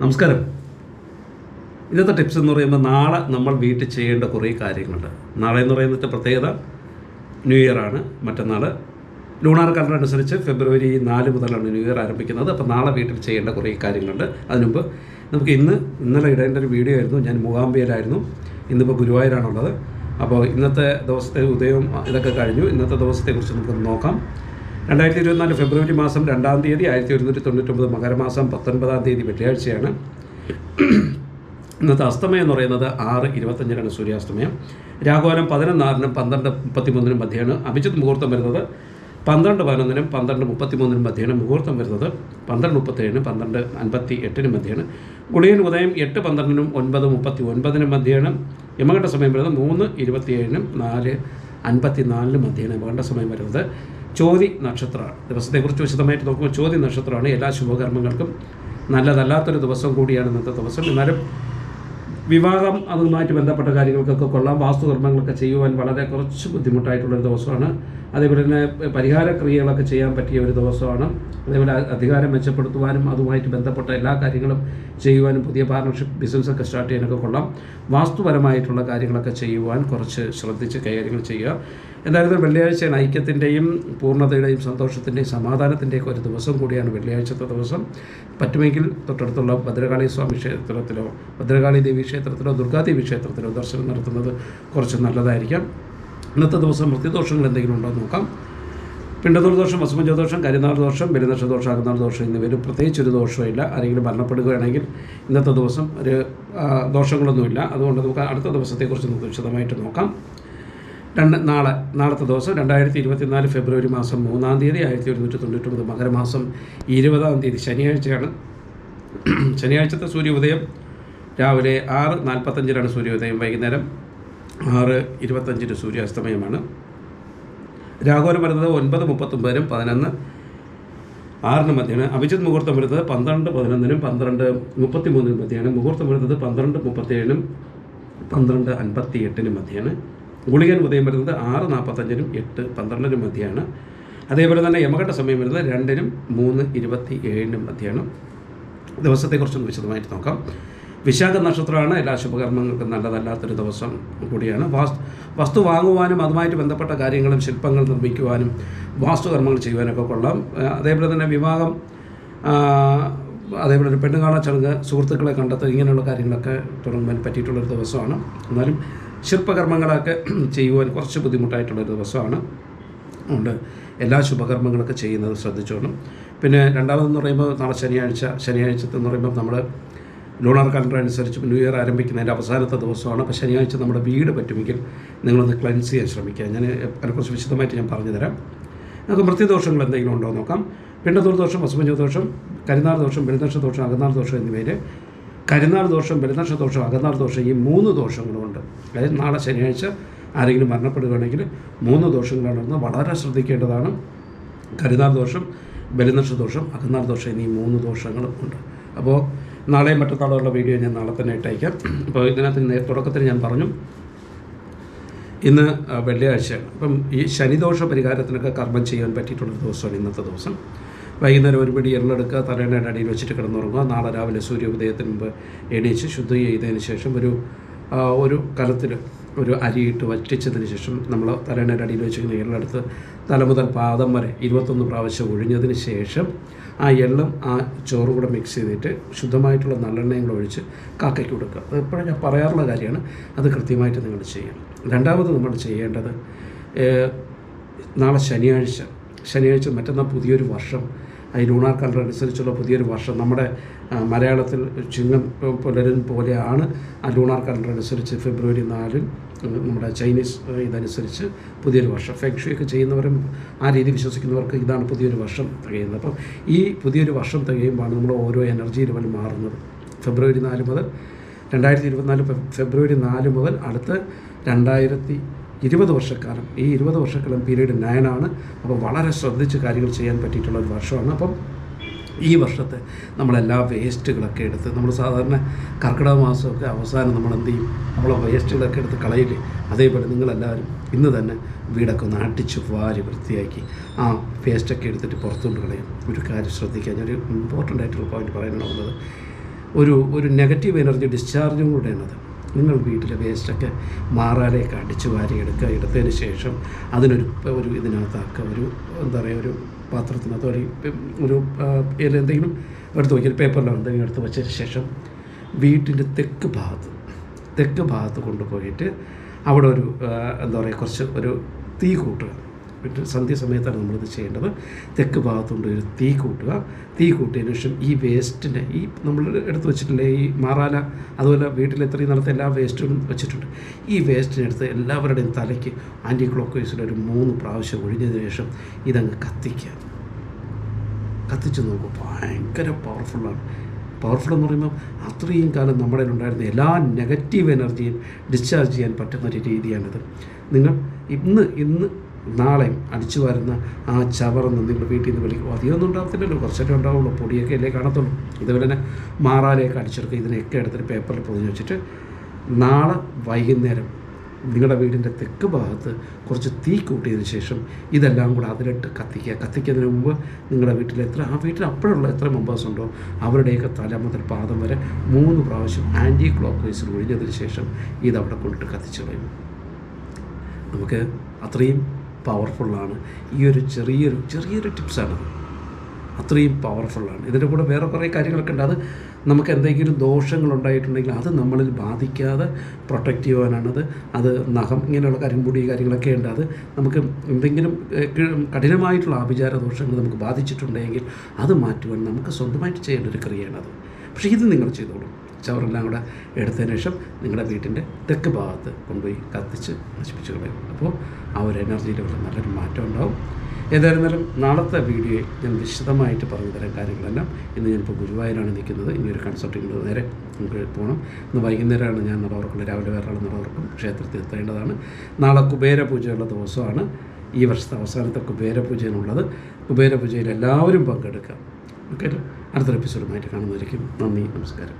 നമസ്കാരം. ഇന്നത്തെ ടിപ്സ് എന്ന് പറയുമ്പോൾ നാളെ നമ്മൾ വീട്ടിൽ ചെയ്യേണ്ട കുറേ കാര്യങ്ങളുണ്ട്. നാളെ എന്ന് പറയുന്നതിന്റെ പ്രത്യേകത ന്യൂ ഇയർ ആണ്. മറ്റന്നാൾ ലൂണാർ കലണ്ടർ അനുസരിച്ച് ഫെബ്രുവരി നാല് മുതലാണ് ന്യൂ ഇയർ ആരംഭിക്കുന്നത്. അപ്പോൾ നാളെ വീട്ടിൽ ചെയ്യേണ്ട കുറേ കാര്യങ്ങളുണ്ട്. അതിനുമുമ്പ് നമുക്ക് ഇന്ന് ഇന്നലെ ഇടേണ്ട ഒരു വീഡിയോ ആയിരുന്നു. ഞാൻ മൂകാംബിയയിലായിരുന്നു ഇന്നിപ്പോൾ ഗുരുവായൂരാണുള്ളത്. അപ്പോൾ ഇന്നത്തെ ദിവസത്തെ ഉദയം ഇതൊക്കെ കഴിഞ്ഞു. ഇന്നത്തെ ദിവസത്തെക്കുറിച്ച് നമുക്ക് നോക്കാം. രണ്ടായിരത്തി ഇരുപത്തിനാല് ഫെബ്രുവരി മാസം രണ്ടാം തീയതി ആയിരത്തി ഒരുന്നൂറ്റി തൊണ്ണൂറ്റൊമ്പത് മകരമാസം പത്തൊൻപതാം തീയതി വെള്ളിയാഴ്ചയാണ്. ഇന്നത്തെ അസ്തമയം എന്ന് പറയുന്നത് ആറ് ഇരുപത്തഞ്ചിനാണ് സൂര്യാസ്തമയം. രാഘവാലം പതിനൊന്നാറിനും പന്ത്രണ്ട് മുപ്പത്തിമൂന്നിനും മധ്യയാണ് അഭിജിത്ത് മുഹൂർത്തം വരുന്നത്. പന്ത്രണ്ട് പതിനൊന്നിനും പന്ത്രണ്ട് മുപ്പത്തിമൂന്നിനും മധ്യയാണ് മുഹൂർത്തം വരുന്നത്. പന്ത്രണ്ട് മുപ്പത്തേഴിനും പന്ത്രണ്ട് അൻപത്തി എട്ടിനും മധ്യയാണ് ഗുളിയൻ ഉദയം എട്ട് പന്ത്രണ്ടിനും ഒൻപത് മുപ്പത്തി ഒൻപതിനും മധ്യയാണ് യമകണ്ഠ സമയം വരുന്നത് മൂന്ന് ഇരുപത്തിയേഴിനും നാല് അൻപത്തി നാലിനും മധ്യയാണ് യമകണ്ഠ സമയം വരുന്നത്. ചോതി നക്ഷത്രമാണ്. ദിവസത്തെക്കുറിച്ച് വിശദമായിട്ട് നോക്കുമ്പോൾ ചോതി നക്ഷത്രമാണ് എല്ലാ ശുഭകർമ്മങ്ങൾക്കും നല്ലതല്ലാത്തൊരു ദിവസം കൂടിയാണ് ഇന്നത്തെ ദിവസം. എന്നാലും വിവാഹം അതുമായിട്ട് ബന്ധപ്പെട്ട കാര്യങ്ങൾക്കൊക്കെ കൊള്ളാം. വാസ്തുകർമ്മങ്ങളൊക്കെ ചെയ്യുവാൻ വളരെ കുറച്ച് ബുദ്ധിമുട്ടായിട്ടുള്ളൊരു ദിവസമാണ്. അതേപോലെ തന്നെ പരിഹാര ക്രിയകളൊക്കെ ചെയ്യാൻ പറ്റിയ ഒരു ദിവസമാണ്. അതേപോലെ അധികാരം മെച്ചപ്പെടുത്തുവാനും അതുമായിട്ട് ബന്ധപ്പെട്ട എല്ലാ കാര്യങ്ങളും ചെയ്യുവാനും പുതിയ പാർട്ണർഷിപ്പ് ബിസിനസ്സൊക്കെ സ്റ്റാർട്ട് ചെയ്യാനൊക്കെ കൊള്ളാം. വാസ്തുപരമായിട്ടുള്ള കാര്യങ്ങളൊക്കെ ചെയ്യുവാൻ കുറച്ച് ശ്രദ്ധിച്ച് കൈകാര്യങ്ങൾ ചെയ്യുക. എന്തായാലും വെള്ളിയാഴ്ചയാണ് ഐക്യത്തിന്റെയും പൂർണതയുടെയും സന്തോഷത്തിന്റെയും സമാധാനത്തിന്റെയൊക്കെ ഒരു ദിവസം കൂടിയാണ് വെള്ളിയാഴ്ചത്തെ ദിവസം. പറ്റുമെങ്കിൽ തൊട്ടടുത്തുള്ള ഭദ്രകാളി സ്വാമി ക്ഷേത്രത്തിലോ ഭദ്രകാളി ദേവി ക്ഷേത്രത്തിലോ ദുർഗാദേവി ക്ഷേത്രത്തിലോ ദർശനം നടത്തുന്നത് കുറച്ച് നല്ലതായിരിക്കാം. ഇന്നത്തെ ദിവസം മൃത്യുദോഷങ്ങൾ എന്തെങ്കിലും ഉണ്ടോ നോക്കാം. പിണ്ടതൂർ ദോഷം വസുമഞ്ച ദോഷം കരിനാൾ ദോഷം ബലിനക്ഷ ദോഷം അകന്നാൾ ദോഷം എന്നിവയിൽ പ്രത്യേകിച്ച് ഒരു ദോഷമില്ല ആരെങ്കിലും മരണപ്പെടുകയാണെങ്കിൽ ഇന്നത്തെ ദിവസം ഒരു ദോഷങ്ങളൊന്നുമില്ല. അതുകൊണ്ട് നമുക്ക് അടുത്ത ദിവസത്തെക്കുറിച്ച് നമുക്ക് വിശദമായിട്ട് നോക്കാം. രണ്ട് നാളെ നാളത്തെ ദിവസം രണ്ടായിരത്തി ഇരുപത്തിനാല് ഫെബ്രുവരി മാസം മൂന്നാം തീയതി ആയിരത്തി ഒരുന്നൂറ്റി തൊണ്ണൂറ്റൊമ്പത് മകരമാസം ഇരുപതാം തീയതി ശനിയാഴ്ചയാണ്. ശനിയാഴ്ചത്തെ സൂര്യോദയം രാവിലെ ആറ് നാൽപ്പത്തഞ്ചിനാണ് സൂര്യോദയം വൈകുന്നേരം ആറ് ഇരുപത്തഞ്ചിന് സൂര്യാസ്തമയമാണ്. രാഘവനം വരുന്നത് ഒൻപത് മുപ്പത്തൊമ്പതിനും പതിനൊന്ന് ആറിന് മധ്യമാണ് അഭിജിത് മുഹൂർത്തം വരുന്നത് പന്ത്രണ്ട് പതിനൊന്നിനും പന്ത്രണ്ട് മുപ്പത്തി മൂന്നിനും മധ്യമാണ് മുഹൂർത്തം വരുന്നത് പന്ത്രണ്ട് മുപ്പത്തേഴിനും പന്ത്രണ്ട് അൻപത്തി എട്ടിനും മധ്യമാണ് ഗുളികൻ ഉദയം വരുന്നത് ആറ് നാൽപ്പത്തഞ്ചിനും എട്ട് പന്ത്രണ്ടിനും മധ്യമാണ് അതേപോലെ തന്നെ യമഘട്ട സമയം വരുന്നത് രണ്ടിനും മൂന്ന് ഇരുപത്തി ഏഴിനും മധ്യമാണ് ദിവസത്തെക്കുറിച്ചൊന്ന് വിശദമായിട്ട് നോക്കാം. വിശാഖ നക്ഷത്രമാണ് എല്ലാ ശുഭകർമ്മങ്ങൾക്കും നല്ലതല്ലാത്തൊരു ദിവസം കൂടിയാണ്. വാസ്തു വസ്തു വാങ്ങുവാനും അതുമായിട്ട് ബന്ധപ്പെട്ട കാര്യങ്ങളും ശില്പങ്ങൾ നിർമ്മിക്കുവാനും വാസ്തുകർമ്മങ്ങൾ ചെയ്യുവാനൊക്കെ കൊള്ളാം. അതേപോലെ തന്നെ വിവാഹം അതേപോലെ ഒരു പെണ്ണുകാണ ചടങ്ങ് സുഹൃത്തുക്കളെ കണ്ടെത്തുക ഇങ്ങനെയുള്ള കാര്യങ്ങളൊക്കെ തുടങ്ങുവാൻ പറ്റിയിട്ടുള്ളൊരു ദിവസമാണ്. എന്നാലും ശില്പകർമ്മങ്ങളൊക്കെ ചെയ്യുവാൻ കുറച്ച് ബുദ്ധിമുട്ടായിട്ടുള്ളൊരു ദിവസമാണ്. ഉണ്ട് എല്ലാ ശുഭകർമ്മങ്ങളൊക്കെ ചെയ്യുന്നത് ശ്രദ്ധിച്ചോണം. പിന്നെ രണ്ടാമതെന്ന് പറയുമ്പോൾ നാളെ ശനിയാഴ്ച ശനിയാഴ്ചത്തെ എന്ന് പറയുമ്പോൾ നമ്മൾ ലൂണാർ കലണ്ടർ അനുസരിച്ച് ന്യൂ ഇയർ ആരംഭിക്കുന്നതിന്റെ അവസാനത്തെ ദിവസമാണ്. അപ്പോൾ ശനിയാഴ്ച നമ്മുടെ വീട് പറ്റുമെങ്കിൽ നിങ്ങളൊന്ന് ക്ലൻസ് ചെയ്യാൻ ശ്രമിക്കുക. ഞാൻ അതിനെക്കുറിച്ച് വിശദമായിട്ട് ഞാൻ പറഞ്ഞുതരാം നമുക്ക് മൃത്യുദോഷങ്ങൾ എന്തെങ്കിലും ഉണ്ടോ നോക്കാം. പിണ്ടത്തൂർ ദോഷം വസുമഞ്ച ദോഷം കരിനാർ ദോഷം ബലിദോഷ ദോഷം അകന്നാർ ദോഷം എന്നിവയിൽ കരിനാൾ ദോഷം ബലിനക്ഷ ദോഷം അകന്നാൾ ദോഷം ഈ മൂന്ന് ദോഷങ്ങളുമുണ്ട് അതായത് നാളെ ശനിയാഴ്ച ആരെങ്കിലും മരണപ്പെടുകയാണെങ്കിൽ മൂന്ന് ദോഷങ്ങളാണെന്ന് വളരെ ശ്രദ്ധിക്കേണ്ടതാണ് കരുനാൾ ദോഷം ബലിനക്ഷ ദോഷം അകന്നാൾ ദോഷം എന്നീ മൂന്ന് ദോഷങ്ങളും ഉണ്ട്. അപ്പോൾ നാളെയും മറ്റന്നാളുള്ള വീഡിയോ ഞാൻ നാളെ തന്നെ ഇട്ടയക്കാം അപ്പോൾ ഇതിനകത്ത് തുടക്കത്തിൽ ഞാൻ പറഞ്ഞു ഇന്ന് വെള്ളിയാഴ്ചയാണ്. അപ്പം ഈ ശനിദോഷ പരിഹാരത്തിനൊക്കെ കർമ്മം ചെയ്യാൻ പറ്റിയിട്ടുള്ള ദിവസമാണ് ഇന്നത്തെ ദിവസം. വൈകുന്നേരം ഒരു പിടി എള്ളെടുക്കുക തലേണയുടെ അടിയിൽ വെച്ചിട്ട് കിടന്നുറങ്ങുക. നാളെ രാവിലെ സൂര്യോദയത്തിന് മുമ്പ് എണീച്ച് ശുദ്ധി ചെയ്തതിന് ശേഷം ഒരു ഒരു കലത്തിൽ ഒരു അരിയിട്ട് വറ്റിച്ചതിന് ശേഷം നമ്മൾ തലേണയുടെ അടിയിൽ വെച്ചിരിക്കുന്ന എള്ളെടുത്ത് തല മുതൽ പാദം വരെ ഇരുപത്തൊന്ന് പ്രാവശ്യം ഒഴിഞ്ഞതിന് ശേഷം ആ എള്ളും ആ ചോറും കൂടെ മിക്സ് ചെയ്തിട്ട് ശുദ്ധമായിട്ടുള്ള നല്ലെണ്ണയും കൂടെ ഒഴിച്ച് കാക്കയ്ക്ക് കൊടുക്കുക. അത് എപ്പോഴും ഞാൻ പറയാറുള്ള കാര്യമാണ്. അത് കൃത്യമായിട്ട് നിങ്ങൾ ചെയ്യണം. രണ്ടാമത് നമ്മൾ ചെയ്യേണ്ടത് നാളെ ശനിയാഴ്ച. ശനിയാഴ്ച മറ്റന്നാൾ പുതിയൊരു വർഷം ഈ ലൂണാർ കലണ്ടർ അനുസരിച്ചുള്ള പുതിയൊരു വർഷം. നമ്മുടെ മലയാളത്തിൽ ചിങ്ങം പുലരും പോലെയാണ് ആ ലൂണാർ കലണ്ടർ അനുസരിച്ച് ഫെബ്രുവരി നാലിൽ നമ്മുടെ ചൈനീസ് ഇതനുസരിച്ച് പുതിയൊരു വർഷം. ഫെങ്ഷുയൊക്കെ ചെയ്യുന്നവരും ആ രീതി വിശ്വസിക്കുന്നവർക്ക് ഇതാണ് പുതിയൊരു വർഷം തികയുന്നത്. അപ്പം ഈ പുതിയൊരു വർഷം തികയുമ്പോഴാണ് നമ്മൾ ഓരോ എനർജി ലെവൽ മാറുന്നത്. ഫെബ്രുവരി നാല് മുതൽ രണ്ടായിരത്തി ഇരുപത്തിനാല് ഫെബ്- ഫെബ്രുവരി നാല് മുതൽ അടുത്ത രണ്ടായിരത്തി ഇരുപത് വർഷക്കാലം ഈ ഇരുപത് വർഷക്കാലം പീരീഡ് നയനാണ് അപ്പോൾ വളരെ ശ്രദ്ധിച്ച് കാര്യങ്ങൾ ചെയ്യാൻ പറ്റിയിട്ടുള്ള ഒരു വർഷമാണ്. അപ്പം ഈ വർഷത്തെ നമ്മളെല്ലാ വേസ്റ്റുകളൊക്കെ എടുത്ത് നമ്മൾ സാധാരണ കർക്കിടക മാസമൊക്കെ അവസാനം നമ്മൾ എന്ത് ചെയ്യും? നമ്മൾ വേസ്റ്റുകളൊക്കെ എടുത്ത് കളയില്ലേ? അതേപോലെ നിങ്ങളെല്ലാവരും ഇന്ന് തന്നെ വീടൊക്കെ ഒന്ന് അടിച്ച് വാരി വൃത്തിയാക്കി ആ വേസ്റ്റൊക്കെ എടുത്തിട്ട് പുറത്തുകൊണ്ട് കളയും. ഒരു കാര്യം ശ്രദ്ധിക്കാൻ ഒരു ഇമ്പോർട്ടന്റ് ആയിട്ടുള്ള പോയിന്റ് പറയാനുള്ളത് ഒരു ഒരു നെഗറ്റീവ് എനർജി ഡിസ്ചാർജും കൂടെയാണത് നിങ്ങൾ വീട്ടിലെ വേസ്റ്റൊക്കെ മാറാലേക്ക് അടിച്ചു വാരി എടുക്കുക. എടുത്തതിന് ശേഷം അതിനൊരു ഒരു ഇതിനകത്താക്കുക. ഒരു എന്താ പറയുക ഒരു പാത്രത്തിനകത്ത് ഒരു ഒരു എന്തെങ്കിലും എടുത്ത് വയ്ക്കുക. പേപ്പറിലോ എന്തെങ്കിലും എടുത്ത് വെച്ചതിന് ശേഷം വീട്ടിന്റെ തെക്ക് ഭാഗത്ത് തെക്ക് ഭാഗത്ത് കൊണ്ടുപോയിട്ട് അവിടെ ഒരു എന്താ പറയുക കുറച്ച് ഒരു തീ കൂട്ടുക. വീട്ടിൽ സന്ധ്യ സമയത്താണ് നമ്മളിത് ചെയ്യേണ്ടത്. തെക്ക് ഭാഗത്തുകൊണ്ട് ഒരു തീ കൂട്ടുക. തീ കൂട്ടിയതിന് ശേഷം ഈ വേസ്റ്റിന്റെ ഈ നമ്മൾ എടുത്ത് വെച്ചിട്ടില്ലേ ഈ മാറാല അതുപോലെ വീട്ടിൽ എത്രയും നടത്ത എല്ലാ വേസ്റ്റും വെച്ചിട്ടുണ്ട്. ഈ വേസ്റ്റിനെടുത്ത് എല്ലാവരുടെയും തലയ്ക്ക് ആന്റി ക്ലോക്ക് വൈസിൽ ഒരു മൂന്ന് പ്രാവശ്യം ഒഴിഞ്ഞതിന് ശേഷം ഇതങ്ങ് കത്തിക്കുക. കത്തിച്ച് നോക്കും ഭയങ്കര പവർഫുള്ളാണ് പവർഫുൾ എന്ന് പറയുമ്പോൾ അത്രയും കാലം നമ്മുടെ ഉണ്ടായിരുന്ന എല്ലാ നെഗറ്റീവ് എനർജിയും ഡിസ്ചാർജ് ചെയ്യാൻ പറ്റുന്ന ഒരു രീതിയാണിത്. നിങ്ങൾ ഇന്ന് ഇന്ന് നാളെയും അടിച്ചു വരുന്ന ആ ചവറന്ന് നിങ്ങൾ വീട്ടിൽ നിന്ന് വിളിക്കും. അധികമൊന്നും ഉണ്ടാകത്തില്ലല്ലോ. കുറച്ചൊക്കെ ഉണ്ടാവുള്ളൂ. പൊടിയൊക്കെ അല്ലേ കാണത്തുള്ളൂ. ഇതുപോലെ തന്നെ മാറാലയൊക്കെ അടിച്ചെടുക്കുക. ഇതിനെയൊക്കെ എടുത്തിട്ട് പേപ്പറിൽ പൊതിഞ്ഞ് വെച്ചിട്ട് നാളെ വൈകുന്നേരം നിങ്ങളുടെ വീടിന്റെ തെക്ക് ഭാഗത്ത് കുറച്ച് തീ കൂട്ടിയതിന് ശേഷം ഇതെല്ലാം കൂടെ അതിലിട്ട് കത്തിക്കുക. കത്തിക്കുന്നതിന് മുമ്പ് നിങ്ങളുടെ വീട്ടിൽ എത്ര ആ വീട്ടിൽ അപ്പോഴുള്ള എത്ര മെമ്പേഴ്സ് ഉണ്ടോ അവരുടെയൊക്കെ തല മുതൽ പാദം വരെ മൂന്ന് പ്രാവശ്യം ആന്റി ക്ലോക്ക് വൈസിൽ ഒഴിഞ്ഞതിന് ശേഷം ഇതവിടെ കൊണ്ടിട്ട് കത്തിച്ചു കളയും. നമുക്ക് അത്രയും പവർഫുള്ളാണ് ഈ ഒരു ചെറിയൊരു ചെറിയൊരു ടിപ്സാണ് അത്രയും പവർഫുള്ളാണ് ഇതിന്റെ കൂടെ വേറെ കുറേ കാര്യങ്ങളൊക്കെ ഉണ്ട്. അത് നമുക്ക് എന്തെങ്കിലും ദോഷങ്ങൾ ഉണ്ടായിട്ടുണ്ടെങ്കിൽ അത് നമ്മളിൽ ബാധിക്കാതെ പ്രൊട്ടക്റ്റ് ചെയ്യുവാനാണത്. അത് നഖം ഇങ്ങനെയുള്ള കാര്യം പൊടി കാര്യങ്ങളൊക്കെ ഉണ്ട്. അത് നമുക്ക് എന്തെങ്കിലും കഠിനമായിട്ടുള്ള ആഭിചാര ദോഷങ്ങൾ നമുക്ക് ബാധിച്ചിട്ടുണ്ടെങ്കിൽ അത് മാറ്റുവാൻ നമുക്ക് സ്വന്തമായിട്ട് ചെയ്യേണ്ട ഒരു ക്രിയയാണത്. പക്ഷേ ഇത് നിങ്ങൾ ചെയ്തോളൂ. ചവറെല്ലാം കൂടെ എടുത്തതിന് ശേഷം നിങ്ങളുടെ വീട്ടിന്റെ തെക്ക് ഭാഗത്ത് കൊണ്ടുപോയി കത്തിച്ച് നശിപ്പിച്ച് കളയും. അപ്പോൾ ആ ഒരു എനർജിയിൽ ഇവിടെ നല്ലൊരു മാറ്റം ഉണ്ടാവും. ഏതായിരുന്നാലും നാളത്തെ വീഡിയോയിൽ ഞാൻ വിശദമായിട്ട് പറഞ്ഞു തരാൻ കാര്യങ്ങളെല്ലാം ഇന്ന് ഞാനിപ്പോൾ ഗുരുവായൂരാണ് നിൽക്കുന്നത്. ഇനി ഒരു കൺസൾട്ടിങ്ങിന് നേരെ നമുക്ക് പോകണം. ഇന്ന് വൈകുന്നേരമാണ് ഞാൻ നട രാവിലെ വേറെ ആൾ നടവർക്കും ക്ഷേത്രത്തിൽ എത്തേണ്ടതാണ്. നാളെ കുബേര പൂജയുള്ള ദിവസമാണ്. ഈ വർഷത്തെ അവസാനത്തെ കുബേര പൂജയിലുള്ളത് കുബേര പൂജയിൽ എല്ലാവരും പങ്കെടുക്കാം. ഓക്കെ? അടുത്തൊരു എപ്പിസോഡുമായിട്ട് കാണുന്നതായിരിക്കും. നന്ദി നമസ്കാരം.